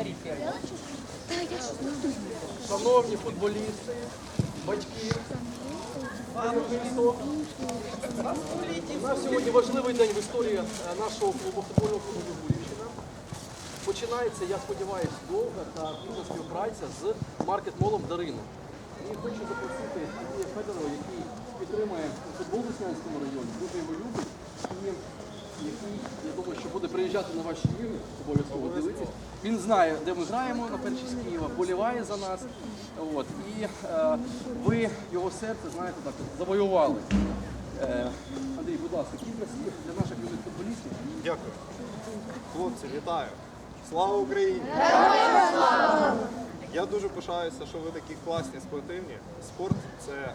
вратарі первого. Шановні футболісти, батьки, пане Христо, у нас сьогодні важливий день в історії е, нашого клубу футбольного клубу Гурівщина. Починається, я сподіваюся, довга та плідна співпраця з маркет-молом Дарина. І хочу запросити Андрія Федорова, який підтримує футбол в Деснянському районі, дуже його любить я думаю, що буде приїжджати на ваші ігри, обов'язково дивитись. Він знає, де ми граємо на першій з Києва, боліває за нас. От. І е, ви його серце, знаєте, так завоювали. Е, Андрій, будь ласка, кілька слів для наших юних футболістів. Дякую. Хлопці, вітаю. Слава Україні! Я дуже пишаюся, що ви такі класні спортивні. Спорт це е,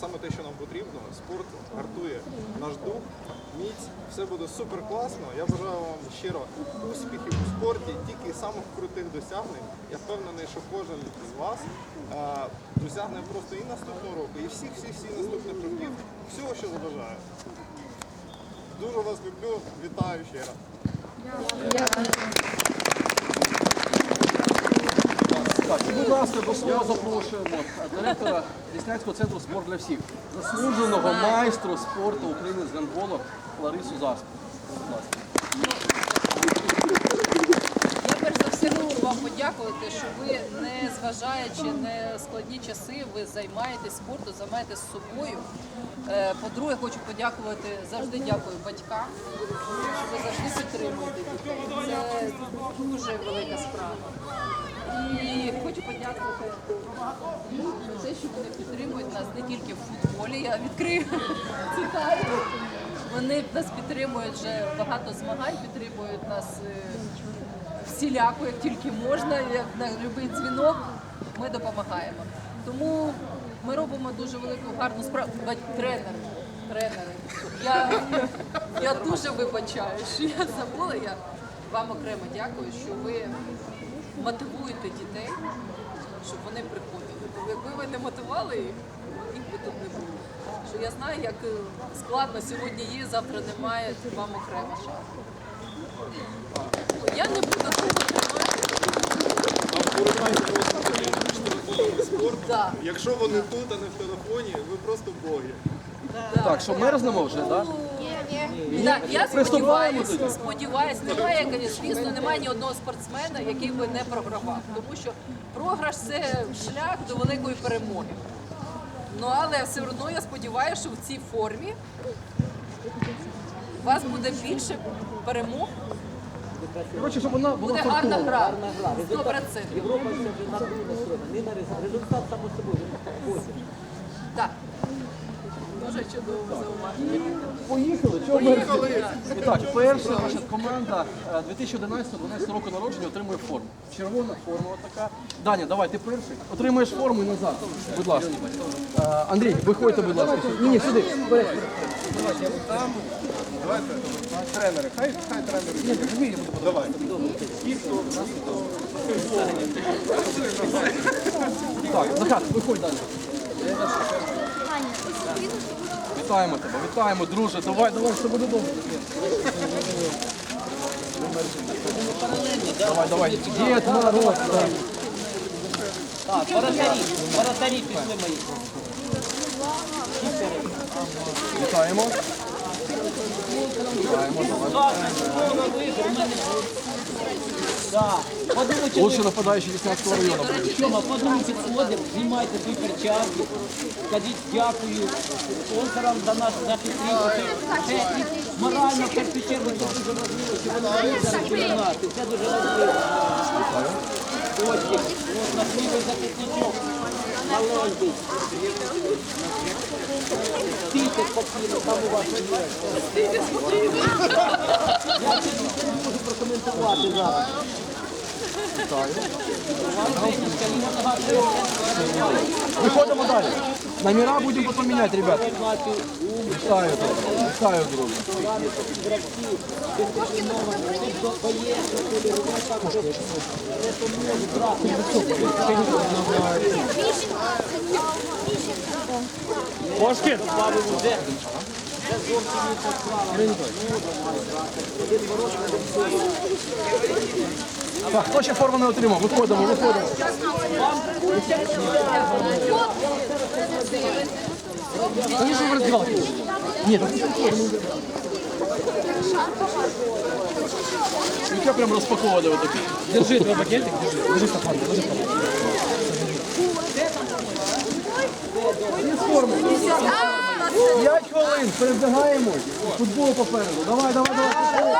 саме те, що нам потрібно. Спорт гартує наш дух, міць. Все буде супер класно. Я бажаю вам щиро успіхів у спорті, тільки самих крутих досягнень. Я впевнений, що кожен з вас е, досягне просто і наступного року, і всіх всіх всіх наступних років. Всього, що забажаю. Дуже вас люблю, вітаю ще раз. Так, і, будь ласка, до слова запрошуємо директора Деснянського центру спорт для всіх, заслуженого майстру спорту України з гандболу Ларису Заспу. Я перш за все хочу вам подякувати, що ви, не зважаючи на складні часи, ви займаєтесь спортом, займаєтесь собою. Е, По-друге, хочу подякувати, завжди дякую батькам, що ви завжди підтримуєте дітей. Це дуже велика справа. І хочу подякувати за те, що вони підтримують нас не тільки в футболі, я відкрию цитаю. Вони нас підтримують вже багато змагань, підтримують нас е, всіляко, як тільки можна, як на будь-який дзвінок ми допомагаємо. Тому ми робимо дуже велику гарну справу. Тренери, тренери. Я, я дуже вибачаю, що я забула. Я вам окремо дякую, що ви мотивуєте дітей, щоб вони приходили. Бо якби ви не мотивували їх, їх би тут не було. Що я знаю, як е, складно сьогодні є, завтра немає, вам окремо шанс. Я не буду довго тримати. Якщо вони тут, а не в телефоні, ви просто боги. Так, що мерзнемо вже, так? Так, я Приступаємо сподіваюся, немає, звісно, немає ні одного спортсмена, який би не програвав. Тому що програш це шлях до великої перемоги. Ну але все одно я сподіваюся, що в цій формі у вас буде більше перемог, Коротше, щоб вона була буде гарна фартова. гра. 100%. Європа це вже на настроєна. Не на результат. Результат само собою. він. Так. Дуже чудово зауваження. Поїхали, чого мерзнемо? І так, перша наша команда е, 2011-2012 року народження отримує форму. Червона форма така. Даня, давай, ти перший. Отримуєш форму і назад. Будь ласка. Е, Андрій, виходьте, будь ласка. Ні, ні, сюди. Вперед. Тренери, хай, хай тренери. Ні, ні, я буду. Так, Захар, виходь далі. Вітаємо тебе, вітаємо, друже. Давай, давай, все буде добре. Давай, давай. Дід Мороз. так. Так, воротарі. Воротарі пішли мої. Вітаємо. Вітаємо, давай. Так. Подивіться, Лучший нападаючий Деснянського району. Тьома, по одному підходимо, знімайте свої перчатки, скажіть дякую спонсорам за наш за підтримку. Це і морально в першу чергу це дуже важливо, що вони виграли чемпіонати. Це дуже важливо. Ось, от наш любий захисничок. Маленький. Стійте спокійно, там у вас є. Я це не можу прокоментувати зараз. Виходимо далі. Номера будемо потім міняти, ребят. Вітаю. Вітаю, друже. Кошки? Вже. Це зовсім інша справа. Так, хто ще форму не отримав? Виходимо, виходимо. Та що ви роздівалки? Ні, так Яке прям розпаковували ви такі? Держи твій пакетик, держи. Держи стакан, держи стакан. З форми. П'ять хвилин, перебігаємо. Футбол попереду. Давай, давай, давай.